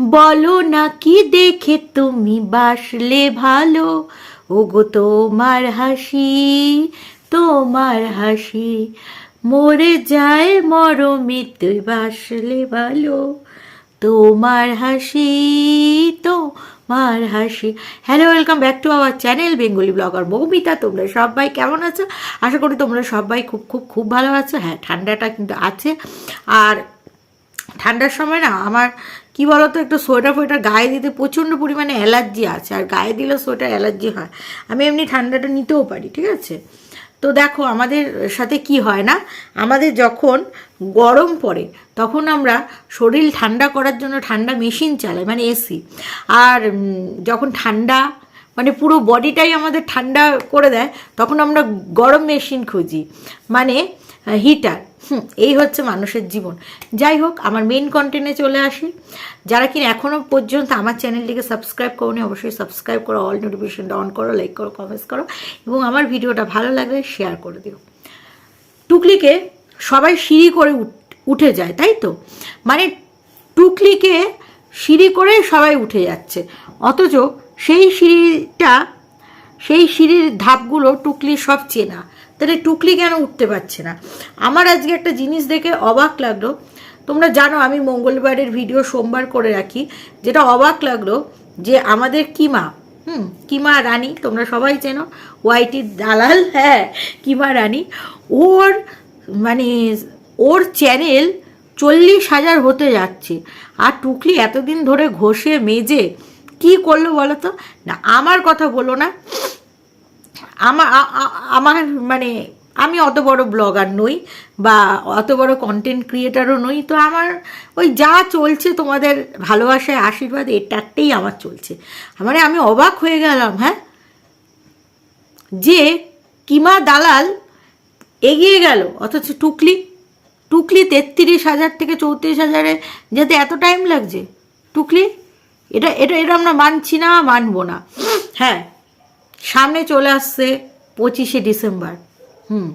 বলো না কি দেখে তুমি বাসলে ভালো? ওগো তোমার হাসি তোমার হাসি, মরে যায় মরমে তুই বাসলে ভালো। তোমার হাসি তো মার হাসি। Hello welcome back to our channel Bengali blogger Moumita তোমরা সবাই কেমন আছো? আশা করি তোমরা সবাই খুব খুব খুব ভালো আছো। হ্যাঁ ঠান্ডাটা কিন্তু আছে। আর ঠান্ডার সময় না, আমার কি বলতো, একটু সোয়েটার ফোয়েটার গায়ে দিতে প্রচণ্ড পরিমাণে অ্যালার্জি আছে, আর গায়ে দিলে সোয়েটার অ্যালার্জি হয়। আমি এমনি ঠান্ডাটা নিতেও পারি, ঠিক আছে? তো দেখো, আমাদের সাথে কি হয় না, আমাদের যখন গরম পড়ে, তখন আমরা শরীর ঠান্ডা করার জন্য ঠান্ডা মেশিন চালাই মানে এসি। আর যখন ঠান্ডা মানে পুরো বডিটাই আমাদের ঠান্ডা করে দেয়, তখন আমরা গরম মেশিন খুঁজি মানে হিটার। হুম, এই হচ্ছে মানুষের জীবন। যাই হোক, আমার মেন কন্টেন্টে চলে আসি। যারা কিনা এখনও পর্যন্ত আমার চ্যানেলটিকে সাবস্ক্রাইব করোনি, অবশ্যই সাবস্ক্রাইব করো অল নোটিফিকেশনটা অন করো লাইক করো কমেন্টস করো এবং আমার ভিডিওটা ভালো লাগলে শেয়ার করে দিও। টুকলিকে সবাই সিঁড়ি করে উঠ- যায়, তাই তো? মানে টুকলিকে সিঁড়ি করে সবাই উঠে যাচ্ছে। অথচ সেই সিঁড়িটা, সেই সিঁড়ির ধাপগুলো টুকলি সব চেনা। তাহলে টুকলি কেন উঠতে পারছে না? আমার আজকে একটা জিনিস দেখে অবাক লাগল। তোমরা জানো, আমি মঙ্গলবারের ভিডিও সোমবার করে রাখি। যেটা অবাক লাগল যে আমাদের কিমা, হুম, কিমা রানী, তোমরা সবাই চেনো ওয়াইটির দালাল হ্যাঁ কিমা রানী, ওর মানে ওর চ্যানেল চল্লিশ হাজার হতে যাচ্ছে। আর টুকলি এতদিন ধরে ঘষে, মেজে, কি করল বলো তো? না, আমার কথা বলো না। আমার আমার মানে আমি অত বড় ব্লগার নই বা অত বড় কন্টেন্ট ক্রিয়েটারও নই। তো আমার ওই যা চলছে তোমাদের ভালোবাসায়, আশীর্বাদ এটাতেই আমার চলছে। মানে আমি অবাক হয়ে গেলাম হ্যাঁ? যে কিমা দালাল এগিয়ে গেল, অথচ টুকলি টুকলি তেত্রিশ হাজার থেকে চৌত্রিশ হাজারে যেতে এত টাইম লাগছে? টুকলি? এটা এটা এটা আমরা মানছি না, মানবো না। হ্যাঁ সামনে চলে আসছে পঁচিশে ডিসেম্বর, হুম।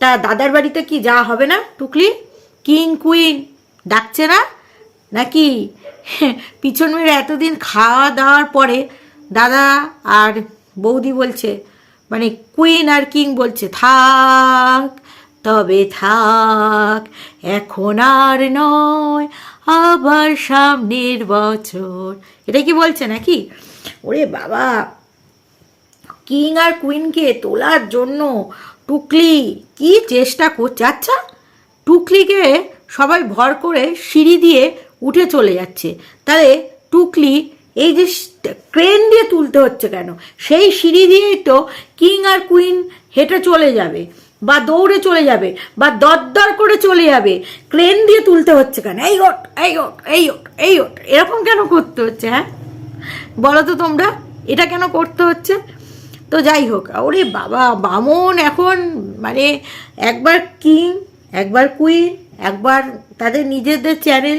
তা দাদার বাড়িতে কি যা হবে না, টুকলি? কিং, কুইন ডাকছে না? নাকি? পিছন মেরে এতদিন খাওয়া দাওয়ার পরে দাদা আর বৌদি বলছে মানে কুইন আর কিং বলছে, থাক, তবে থাক, এখন আর নয়, আবার সামনের বছর। এটা কি বলছে নাকি? ওরে বাবা! কিং আর কুইনকে তোলার জন্য টুকলি কি চেষ্টা করছে? আচ্ছা টুকলিকে সবাই ভর করে সিঁড়ি দিয়ে উঠে চলে যাচ্ছে। তাহলে টুকলি এই যে ক্রেন দিয়ে তুলতে হচ্ছে কেন? সেই সিঁড়ি দিয়েই তো কিং আর কুইন হেঁটে চলে যাবে, বা দৌড়ে চলে যাবে, বা দরদর করে চলে যাবে। ক্রেন দিয়ে তুলতে হচ্ছে কেন? এই ওট এই ওট এই ওট এই ওট এরকম কেন করতে হচ্ছে হ্যাঁ? বলো তো তোমরা, এটা কেন করতে হচ্ছে? তো যাই হোক, ওরে বাবা, বামন এখন মানে একবার কিং একবার কুইন একবার তাদের নিজেদের চ্যানেল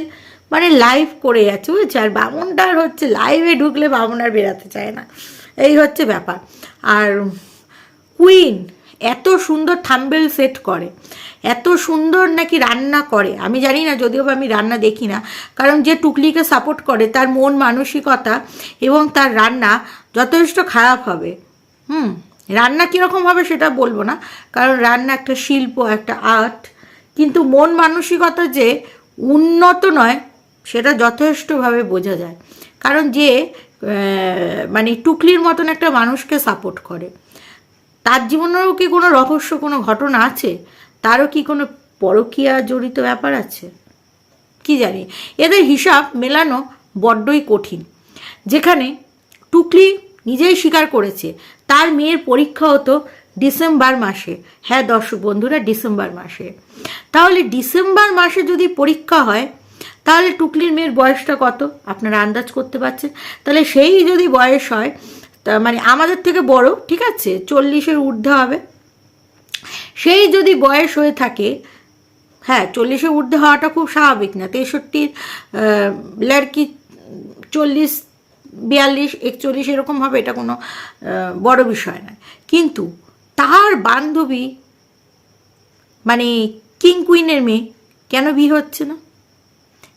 মানে লাইভ করে যাচ্ছে বুঝেছ? আর বামনটার হচ্ছে লাইভে ঢুকলে বামন আর বেরাতে চায় না। এই হচ্ছে ব্যাপার। আর কুইন এত সুন্দর থাম্বেল সেট করে, এত সুন্দর নাকি রান্না করে। আমি জানি না, যদিও বা আমি রান্না দেখি না, কারণ যে টুকলিকে সাপোর্ট করে, তার মন মানসিকতা এবং তার রান্না যথেষ্ট খারাপ হবে। হুম, রান্না কীরকম হবে সেটা বলব না, কারণ রান্না একটা শিল্প, একটা আর্ট, কিন্তু মন মানসিকতা যে উন্নত নয়, সেটা যথেষ্টভাবে বোঝা যায়। কারণ যে মানে টুকলির মতন একটা মানুষকে সাপোর্ট করে। তার জীবনেরও কি কোনো রহস্য, কোনো ঘটনা আছে? তারও কি কোনো পরকীয়া জড়িত ব্যাপার আছে? কি জানি। এদের হিসাব মেলানো বড্ডই কঠিন। যেখানে টুকলি নিজেই স্বীকার করেছে তার মেয়ের পরীক্ষা হতো ডিসেম্বর মাসে। হ্যাঁ দর্শক বন্ধুরা, ডিসেম্বর মাসে। তাহলে ডিসেম্বর মাসে যদি পরীক্ষা হয়, তাহলে টুকলির মেয়ের বয়সটা কত? আপনারা আন্দাজ করতে পারছেন? তাহলে সেই যদি বয়স হয় মানে আমাদের থেকে বড়, ঠিক আছে? চল্লিশের ঊর্ধ্বে হবে। সেই যদি বয়স হয়ে থাকে হ্যাঁ চল্লিশে ঊর্ধ্বে হওয়াটা খুব স্বাভাবিক না। তেষট্টির লড়কি চল্লিশ বিয়াল্লিশ, একচল্লিশ এরকম হবে এটা কোনো বড় বিষয় নয়। কিন্তু তার বান্ধবী মানে কিং কুইনের মেয়ে, কেন বিয়ে হচ্ছে না?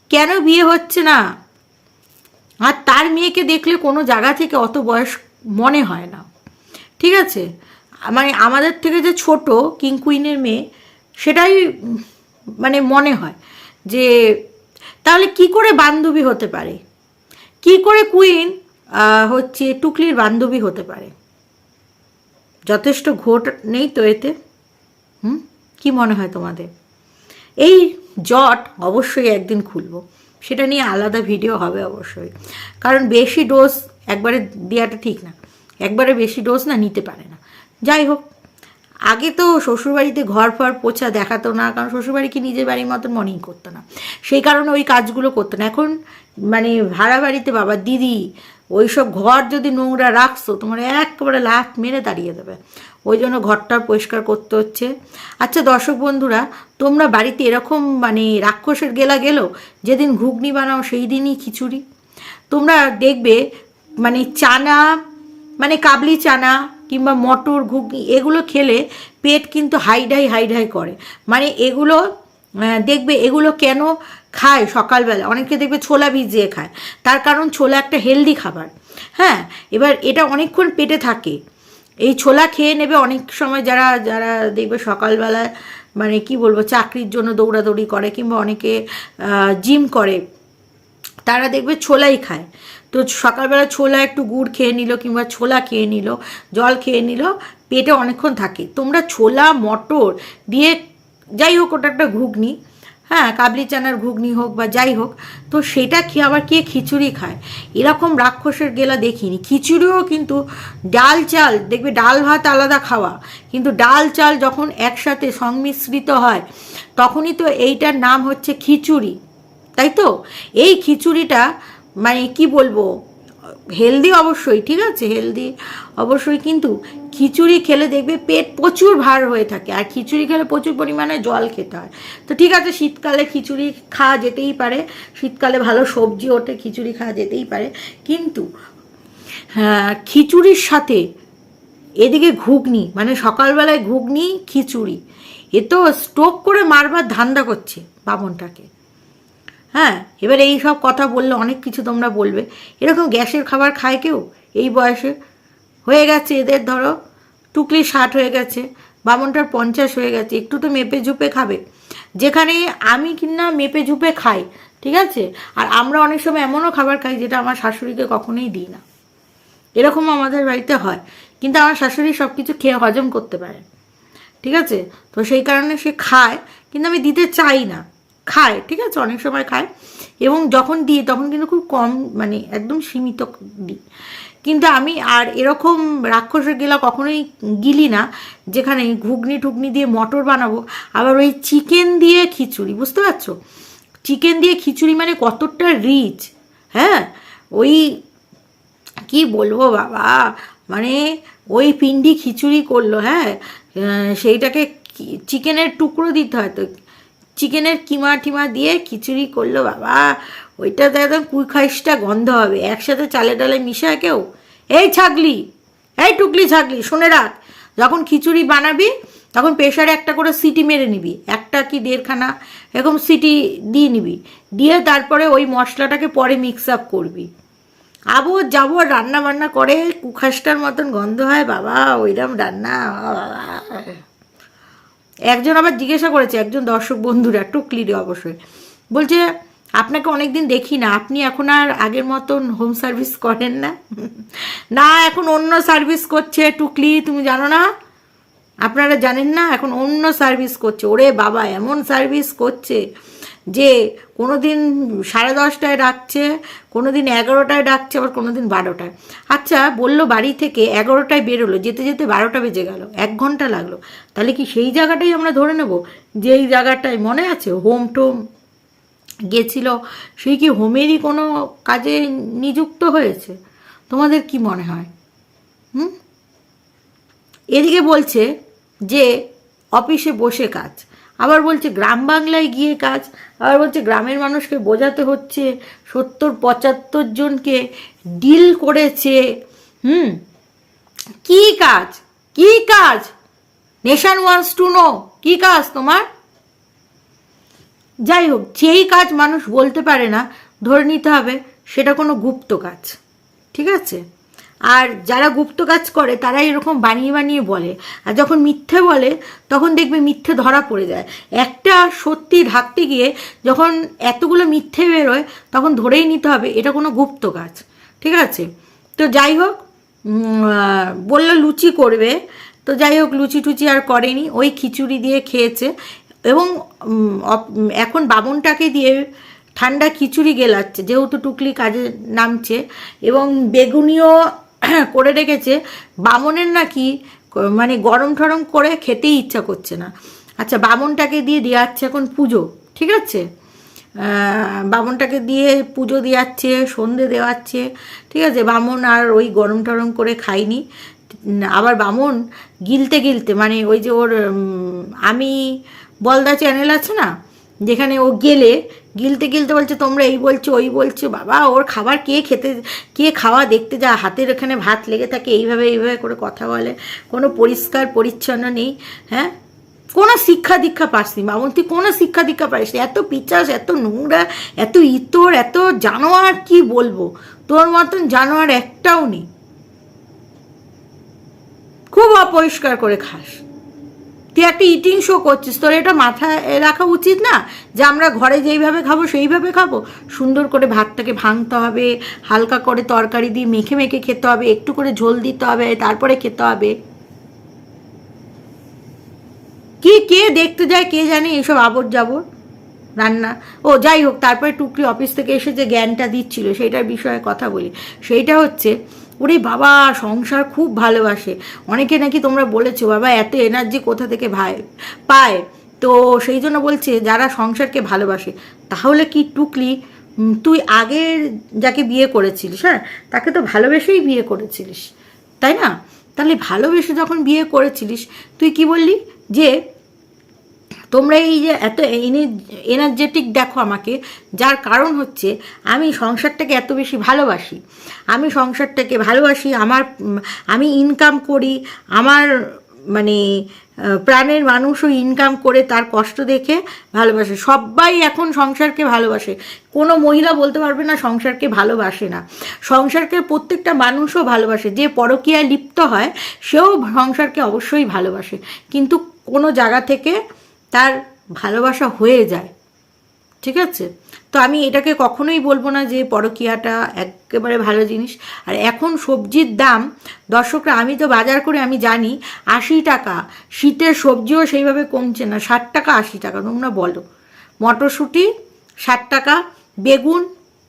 কেন বিয়ে হচ্ছে না? আর তার মেয়েকে দেখলে কোনো জায়গা থেকে অত বয়স মনে হয় না। ঠিক আছে? মানে আমাদের থেকে যে ছোট কিং কুইনের মেয়ে, সেটাই মানে মনে হয় যে, তাহলে কি করে বান্ধবী হতে পারে? কি করে কুইন হচ্ছে টুকলির বান্ধবী হতে পারে? যথেষ্ট ঘোট নেই তো এতে? হুম? কি মনে হয় তোমাদের? এই জট অবশ্যই একদিন খুলবো। সেটা নিয়ে আলাদা ভিডিও হবে অবশ্যই। কারণ বেশি ডোজ একবারে দেওয়াটা ঠিক না। একবারে বেশি ডোজ না নিতে পারে না। যাই হোক আগে তো শ্বশুরবাড়িতে ঘর ফর পোছা দেখাতো না, কারণ শ্বশুরবাড়িকে নিজের বাড়ির মতন মনেই করতো না। সেই কারণে ওই কাজগুলো করতো না। এখন মানে ভাড়া বাড়িতে বাবা, দিদি ওই সব ঘর যদি নোংরা রাখছো, তোমার একেবারে লাফ মেরে দাঁড়িয়ে দেবে। ওই জন্য ঘরটা পরিষ্কার করতে হচ্ছে। আচ্ছা দর্শক বন্ধুরা, তোমরা বাড়িতে এরকম মানে রাক্ষসের গেলা গেলো? যেদিন ঘুগনি বানাও, সেই দিনই খিচুড়ি। তোমরা দেখবে মানে চানা মানে কাবলি চানা কিংবা মটর, ঘুগনি এগুলো খেলে পেট কিন্তু হাইডাই হাইডাই করে। মানে এগুলো দেখবে এগুলো কেন খায় সকালবেলা? অনেকে দেখবে ছোলা ভিজিয়ে খায়। তার কারণ ছোলা একটা হেলদি খাবার। হ্যাঁ এবার এটা অনেকক্ষণ পেটে থাকে। এই ছোলা খেয়ে নেবে অনেক সময় যারা যারা দেখবে সকালবেলায় মানে কি বলব, চাকরির জন্য দৌড়াদৌড়ি করে কিংবা অনেকে জিম করে, তারা দেখবে ছোলাই খায়। তো সকালবেলা ছোলা একটু গুড় খেয়ে নিল কিংবা ছোলা খেয়ে নিল, জল খেয়ে নিল, পেটে অনেকক্ষণ থাকে। তোমরা ছোলা, মটর দিয়ে যাই হোক, ওটা একটা ঘুগনি হ্যাঁ কাবলি চানার ঘুগনি হোক বা যাই হোক, তো সেটা খেয়ে আবার কে খিচুড়ি খায়? এরকম রাক্ষসের গেলা দেখিনি। খিচুড়িও কিন্তু ডাল চাল, দেখবে ডাল ভাত আলাদা খাওয়া, কিন্তু ডাল চাল যখন একসাথে সংমিশ্রিত হয়, তখনই তো এইটার নাম হচ্ছে খিচুড়ি। তাই তো? এই খিচুড়িটা মানে কি বলব? হেলদি অবশ্যই ঠিক আছে? হেলদি অবশ্যই কিন্তু খিচুড়ি খেলে দেখবে পেট প্রচুর ভার হয়ে থাকে আর খিচুড়ি খেলে প্রচুর পরিমাণে জল খেতে হয়। তো ঠিক আছে শীতকালে খিচুড়ি খাওয়া যেতেই পারে শীতকালে ভালো সবজি ওঠে খিচুড়ি খাওয়া যেতেই পারে কিন্তু হ্যাঁ, খিচুড়ির সাথে এদিকে ঘুগনি মানে সকালবেলায় ঘুগনি খিচুড়ি এ তো স্টোক করে মারবার ধান্দা করছে বামনটাকে। হ্যাঁ এবার এই সব কথা বললে অনেক কিছু তোমরা বলবে। এরকম গ্যাসের খাবার খায় কেউ? এই বয়সে? হয়ে গেছে এদের ধরো, টুকলি ষাট হয়ে গেছে, বামনটার পঞ্চাশ হয়ে গেছে, একটু তো মেপে ঝুপে খাবে। যেখানে আমি কিনা মেপে ঝুপে খাই, ঠিক আছে? আর আমরা অনেক সময় এমনও খাবার খাই যেটা আমার শাশুড়িকে কখনোই দিই না। এরকম আমাদের বাড়িতে হয়। কিন্তু আমার শাশুড়ি সব কিছু খেয়ে হজম করতে পারে, ঠিক আছে? তো সেই কারণে সে খায়, কিন্তু আমি দিতে চাই না। খায়, ঠিক আছে? অনেক সময় খায়। এবং যখন দিই তখন কিন্তু খুব কম মানে একদম সীমিত দিই। কিন্তু আমি আর এরকম রাক্ষসের গেলা কখনোই গিলি না, যেখানে ঘুগনি টুগনি দিয়ে মটর বানাবো। আবার ওই চিকেন দিয়ে খিচুড়ি, বুঝতে পারছ? চিকেন দিয়ে খিচুড়ি মানে কতটা রিচ হ্যাঁ? ওই কি বলব বাবা? মানে ওই পিন্ডি খিচুড়ি করল হ্যাঁ? সেইটাকে চিকেনের টুকরো দিতে হয় তো। চিকেনের কিমা টিমা দিয়ে খিচুড়ি করল বাবা। ওইটাতে একদম কুইখাইসটা গন্ধ হবে। একসাথে চালে ডালে মিশায় কেউ? এই ছাগলি, এই টুকলি ছাগলি, শুনে রাখ। যখন খিচুড়ি বানাবি, তখন প্রেশারে একটা করে সিটি মেরে নিবি। একটা কি দেড়খানা এরকম সিটি দিয়ে নিবি। দিয়ে তারপরে ওই মশলাটাকে পরে মিক্স আপ করবি। আবো যাব রান্না বান্না করে কুখাসটার মতন গন্ধ হয় বাবা। ওইরকম রান্না। একজন আবার জিজ্ঞাসা করেছে, একজন দর্শক বন্ধুরা, টুকলিরে অবশ্যই। বলছে, আপনাকে অনেকদিন দেখি না, আপনি এখন আর আগের মতন হোম সার্ভিস করেন না? না, এখন অন্য সার্ভিস করছে, টুকলি, তুমি জানো না? আপনারা জানেন না, এখন অন্য সার্ভিস করছে। ওরে বাবা, এমন সার্ভিস করছে? যে কোনো দিন সাড়ে দশটায় ডাকছে কোনো দিন এগারোটায় ডাকছে, আবার কোনো দিন বারোটায়। আচ্ছা বলল বাড়ি থেকে এগারোটায় বেরোলো, যেতে যেতে বারোটা বেজে গেল, এক ঘণ্টা লাগল। তাহলে কি সেই জায়গাটাই আমরা ধরে নেব? যেই জায়গাটায় মনে আছে? হোম টোম গেছিল, সেই কি হোমেরই কোনো কাজে নিযুক্ত হয়েছে? তোমাদের কি মনে হয়? হুম? এদিকে বলছে যে, অফিসে বসে কাজ। আবার বলছে গ্রাম বাংলায় গিয়ে কাজ। আবার বলছে গ্রামের মানুষকে বোঝাতে হচ্ছে সত্তর পঁচাত্তর জনকে ডিল করেছে। হুম? কি কাজ? কি কাজ? নেশান ওয়ান্স টু নো কি কাজ তোমার? যাই হোক, যেই কাজ মানুষ বলতে পারে না, ধরে নিতে হবে সেটা কোনো গুপ্ত কাজ। ঠিক আছে? আর যারা গুপ্ত কাজ করে তারা এরকম বানিয়ে বানিয়ে বলে। আর যখন মিথ্যে বলে, তখন দেখবে মিথ্যে ধরা পড়ে যায়। একটা সত্যি ঢাকতে গিয়ে যখন এতগুলো মিথ্যে বেরোয়, তখন ধরেই নিতে হবে, এটা কোনো গুপ্ত কাজ। ঠিক আছে? তো যাই হোক বলল লুচি করবে। তো যাই হোক, লুচি টুচি আর করেনি, ওই খিচুড়ি দিয়ে খেয়েছে। এবং এখন বামনটাকে দিয়ে ঠান্ডা খিচুড়ি গেলাচ্ছে, যেহেতু টুকলি কাজে নামছে। এবং বেগুনিও করে রেখেছে, বামনের নাকি মানে গরম ঠরম করে খেতেই ইচ্ছা করছে না। আচ্ছা বামনটাকে দিয়ে দেওয়াচ্ছে এখন পুজো, ঠিক আছে? বামনটাকে দিয়ে পুজো দেওয়াচ্ছে সন্ধে দেওয়াচ্ছে, ঠিক আছে? বামন আর ওই গরম টরম করে খাইনি আবার বামন গিলতে গিলতে মানে ওই যে ওর আমি বলদা চ্যানেল আছে না? যেখানে ও গেলে, গিলতে গিলতে বলছে, তোমরা এই বলছো, ওই বলছো, বাবা, ওর খাবার কে খেতে, কে খাওয়া দেখতে যা, হাতের এখানে ভাত লেগে থাকে, এইভাবে এইভাবে করে কথা বলে, কোনো পরিষ্কার, পরিচ্ছন্ন নেই হ্যাঁ? কোনো শিক্ষা দীক্ষা পাসনি মামন তুই কোনো শিক্ষা দীক্ষা পাইস এত পিচাস, এত নোংরা, এত ইতর, এত জানোয়ার, কি বলব? তোর মতন জানোয়ার একটাও নেই। খুব অপরিষ্কার করে খাস। তুই একটা ইটিং শো করছিস, তোর এটা মাথায় রাখা উচিত না যে আমরা ঘরে যেইভাবে খাব সেইভাবে খাব। সুন্দর করে ভাতটাকে ভাঙতে হবে, হালকা করে তরকারি দিয়ে মেখে মেখে খেতে হবে, একটু করে ঝোল দিতে হবে, তারপরে খেতে হবে। কি, কে দেখতে যায়, কে জানে এইসব আবর যাবর রান্না। ও, যাই হোক, তারপরে টুকরি অফিস থেকে এসে যে জ্ঞানটা দিচ্ছিল, সেইটার বিষয়ে কথা বলি। সেইটা হচ্ছে ওরে বাবা, সংসার খুব ভালোবাসে। অনেকে নাকি তোমরা বলেছ, বাবা, এত এনার্জি কোথা থেকে ভাই, পায়? তো সেই জন্য বলছে, যারা সংসারকে ভালোবাসে, তাহলে কি টুকলি তুই আগের যাকে বিয়ে করেছিলিস হ্যাঁ তাকে তো ভালোবেসেই বিয়ে করেছিলিস, তাই না? তাহলে ভালোবেসে যখন বিয়ে করেছিলিস, তুই কি বললি? যে তোমরা এই যে এত এনার্জেটিক দেখো আমাকে, যার কারণ হচ্ছে আমি সংসারটাকে এত বেশি ভালোবাসি। আমি সংসারটাকে ভালোবাসি, আমার আমি ইনকাম করি, আমার মানে প্রাণের মানুষও ইনকাম করে তার কষ্ট দেখে ভালোবাসে। সবাই এখন সংসারকে ভালোবাসে। কোনো মহিলা বলতে পারবে না সংসারকে ভালোবাসে না। সংসারকে প্রত্যেকটা মানুষও ভালোবাসে। যে পরকীয়ায় লিপ্ত হয়, সেও সংসারকে অবশ্যই ভালোবাসে। কিন্তু কোনো জায়গা থেকে তার ভালোবাসা হয়ে যায়। ঠিক আছে? তো আমি এটাকে কখনোই বলব না যে পরকীয়াটা একেবারে ভালো জিনিস। আর এখন সবজির দাম, দর্শকরা, আমি তো বাজার করে আমি জানি, আশি টাকা। শীতের সবজিও সেইভাবে কমছে না, ষাট টাকা, আশি টাকা। তোমরা বলো, মটরশুঁটি ষাট টাকা, বেগুন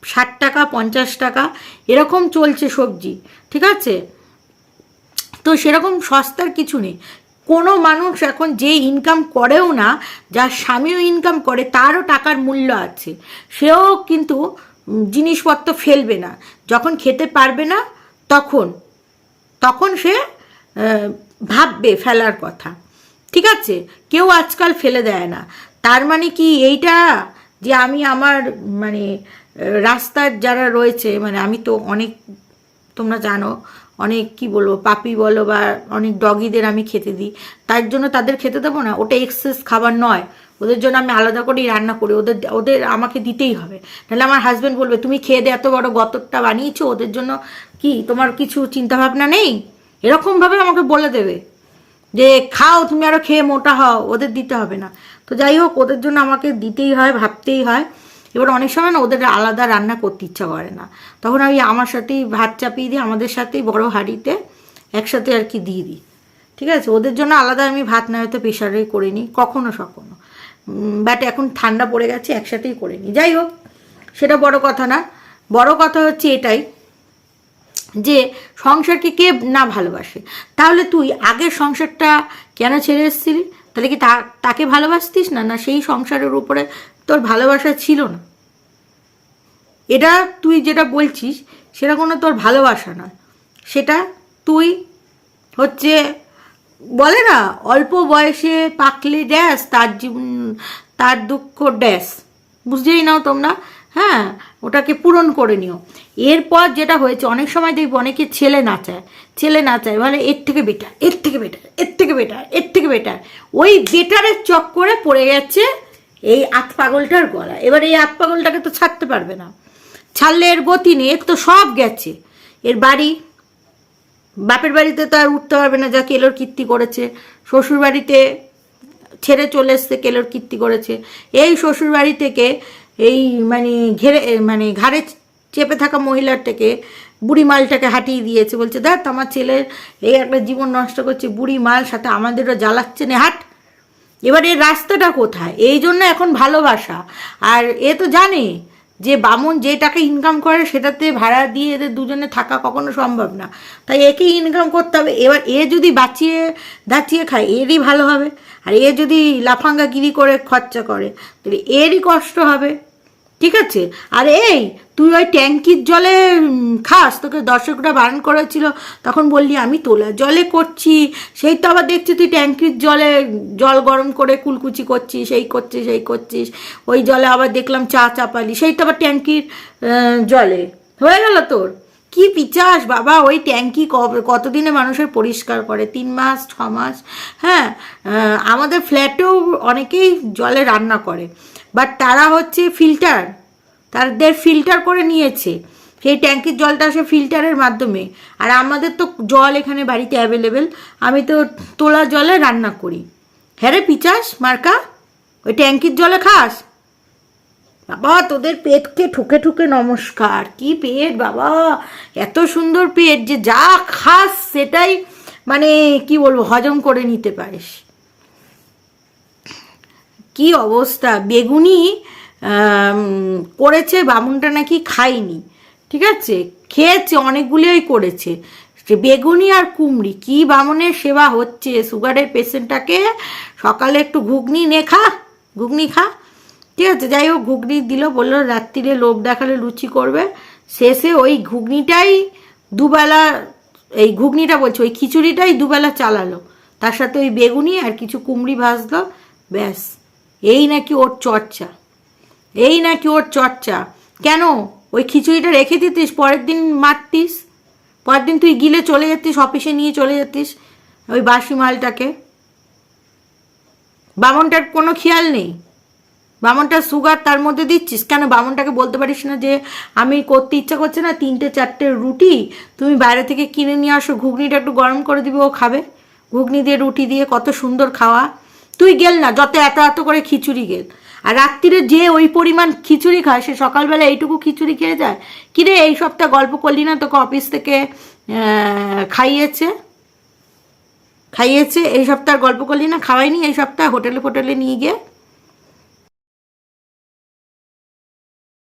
ষাট টাকা, পঞ্চাশ টাকা, এরকম চলছে সবজি। ঠিক আছে? তো সেরকম সস্তার কিছু নেই। কোনো মানুষ এখন যে ইনকাম করেও না, যার স্বামীও ইনকাম করে, তারও টাকার মূল্য আছে। সেও কিন্তু জিনিসপত্র ফেলবে না। যখন খেতে পারবে না, তখন তখন সে ভাববে ফেলার কথা। ঠিক আছে? কেউ আজকাল ফেলে দেয় না। তার মানে কি এইটা যে আমি আমার মানে রাস্তার যারা রয়েছে মানে আমি তো অনেক, তোমরা জানো অনেক, কি বলব, পাপি বলো বা অনেক ডগিদের আমি খেতে দিই। তার জন্য তাদের খেতে দেবো না, ওটা এক্সেস খাবার নয়। ওদের জন্য আমি আলাদা করেই রান্না করি, ওদের ওদের আমাকে দিতেই হবে। নাহলে আমার হাজব্যান্ড বলবে, তুমি খেয়ে দে, এত বড় গতরটা বানিয়েছো, ওদের জন্য কি, তোমার কিছু চিন্তাভাবনা নেই? এরকমভাবে আমাকে বলে দেবে যে, খাও, তুমি আরও খেয়ে মোটা হও, ওদের দিতে হবে না। তো যাই হোক, ওদের জন্য আমাকে দিতেই হয়, ভাবতেই হয়। এবার অনেক সময় না ওদের আলাদা রান্না করতে ইচ্ছা করে না। তখন আমি আমার সাথেই ভাত চাপিয়ে দিই, আমাদের সাথেই বড় হাঁড়িতে একসাথে আর কি দিয়ে দিই। ঠিক আছে? ওদের জন্য আলাদা আমি ভাত না হয়তো প্রেশারে করে নিই, কখনো সখনো। বাট এখন ঠান্ডা পড়ে গেছে, একসাথেই করে নিই। যাই হোক, সেটা বড় কথা না। বড় কথা হচ্ছে এটাই যে সংসারকে কে না ভালোবাসে? তাহলে তুই আগের সংসারটা কেন ছেড়ে এসেছিলি? তাহলে কি তাকে ভালোবাসতিস না? না সেই সংসারের উপরে তোর ভালোবাসা ছিল না। এটা তুই যেটা বলছিস সেটা কোনো তোর ভালোবাসা নয়। সেটা তুই হচ্ছে, বলে না, অল্প বয়সে পাকলে ড্যাস তার জীবন তার দুঃখ ড্যাস বুঝতেই নাও তোমরা? হ্যাঁ ওটাকে পূরণ করে নিও। এরপর যেটা হয়েছে, অনেক সময় দেখব অনেকে ছেলে নাচায় ছেলে নাচায় মানে এর থেকে বেটার এর থেকে বেটার এর থেকে বেটার এর থেকে বেটার ওই বেটারের চক্করে পড়ে গেছে এই আত পাগলটার গলা। এবার এই আত পাগলটাকে তো ছাড়তে পারবে না। ছাড়লে এর গতি নেই, এর তো সব গেছে। এর বাড়ি, বাপের বাড়িতে তো আর উঠতে পারবে না, যা কেলোর কীর্তি করেছে। শ্বশুর বাড়িতে ছেড়ে চলে এসছে, কেলোর কীর্তি করেছে। এই শ্বশুর বাড়ি থেকে, এই মানে ঘেরে মানে ঘাড়ে চেপে থাকা মহিলার থেকে বুড়ি মালটাকে হাঁটিয়ে দিয়েছে। বলছে, দেখ, আমার ছেলের এই একটা জীবন নষ্ট করছে, বুড়ি মাল সাথে আমাদেরও জ্বালাচ্ছে না, হাট। এবার এর রাস্তাটা কোথায়? এই জন্য এখন ভালোবাসা। আর এ তো জানে যে বামুন যে টাকা ইনকাম করে সেটাতে ভাড়া দিয়ে এদের দুজনে থাকা কখনো সম্ভব না। তাই একে ইনকাম করতে হবে। এবার এ যদি বাঁচিয়ে দাঁচিয়ে খায়, এরই ভালো হবে। আর এ যদি লাফাঙ্গা গিরি করে খরচা করে, তাহলে এরই কষ্ট হবে। ঠিক আছে? আর এই, তুই ওই ট্যাঙ্কির জলে খাস, তোকে দর্শকরা বারণ করেছিল। তখন বললি, আমি তোলা জলে করছি। সেই তো আবার দেখছি তুই ট্যাঙ্কির জলে, জল গরম করে কুলকুচি করছিস, সেই করছিস সেই করছিস। ওই জলে আবার দেখলাম চা চাপালি। সেই তো আবার ট্যাঙ্কির জলে। হয়ে গেল তোর? কি পিচাস বাবা, ওই ট্যাঙ্কি কতদিনে মানুষের পরিষ্কার করে? তিন মাস, ছ মাস? হ্যাঁ আমাদের ফ্ল্যাটেও অনেকেই জলে রান্না করে। বাট তারা হচ্ছে ফিল্টার তাদের ফিল্টার করে নিয়েছে। সেই ট্যাঙ্কির জলটা আসে ফিল্টারের মাধ্যমে। আর আমাদের তো জল এখানে বাড়িতে অ্যাভেলেবেল আমি তো তোলা জলে রান্না করি। হ্যাঁ রে পিচাস, মার্কা, ওই ট্যাঙ্কির জলে খাস। বাবা, তোদের পেটকে ঠুকে ঠুকে নমস্কার। কি পেট বাবা, এত সুন্দর পেট যে যা খাস সেটাই মানে কি বলব, হজম করে নিতে পারিস। কি অবস্থা? বেগুনি করেছে, বামুনটা নাকি খায়নি। ঠিক আছে? খেয়েছে অনেকগুলোই করেছে। বেগুনি আর কুমড়ি, কি বামুনের সেবা হচ্ছে? সুগারের পেশেন্টটাকে সকালে একটু ঘুগনি নে খা, ঘুগনি খা। ঠিক আছে? যাই হোক, ঘুগনি দিল, বলল, রাত্রিরে লোভ দেখালে লুচি করবে। শেষে ওই ঘুগনিটাই দুবেলা, এই ঘুগনিটা বলছে, ওই খিচুড়িটাই দুবেলা চালালো। তার সাথে ওই বেগুনি আর কিছু কুমড়ি ভাজলো। ব্যাস। এই নাকি ওর চর্চা? এই নাকি ওর চর্চা? কেন? ওই খিচুড়িটা রেখে দিতিস, পরের দিন মারতিস? পরের দিন তুই গিলে চলে যেতিস, অফিসে নিয়ে চলে যেতিস ওই বাসি মালটাকে? বামনটার কোনো খেয়াল নেই। বামনটার সুগার তার মধ্যে দিচ্ছিস? কেন বামনটাকে বলতে পারিস না যে আমি করতে ইচ্ছা করছে না, তিনটে চারটে রুটি তুমি বাইরে থেকে কিনে নিয়ে আসো, ঘুগনিটা একটু গরম করে দিবি, ও খাবে। ঘুগনি দিয়ে রুটি দিয়ে কত সুন্দর খাওয়া। তুই গেল না, যত এত এত করে খিচুড়ি গেল। আর রাত্রিরে যে ওই পরিমাণ খিচুড়ি খায়, সে সকালবেলা এইটুকু খিচুড়ি খেয়ে যায়। কিরে, এই সপ্তাহ গল্প করলি না, তোকে অফিস থেকে খাইয়েছে? খাইয়েছে, এই সপ্তাহ গল্প করলি না, খাওয়াইনি, এই সপ্তাহ হোটেলে ফোটেলে নিয়ে গিয়ে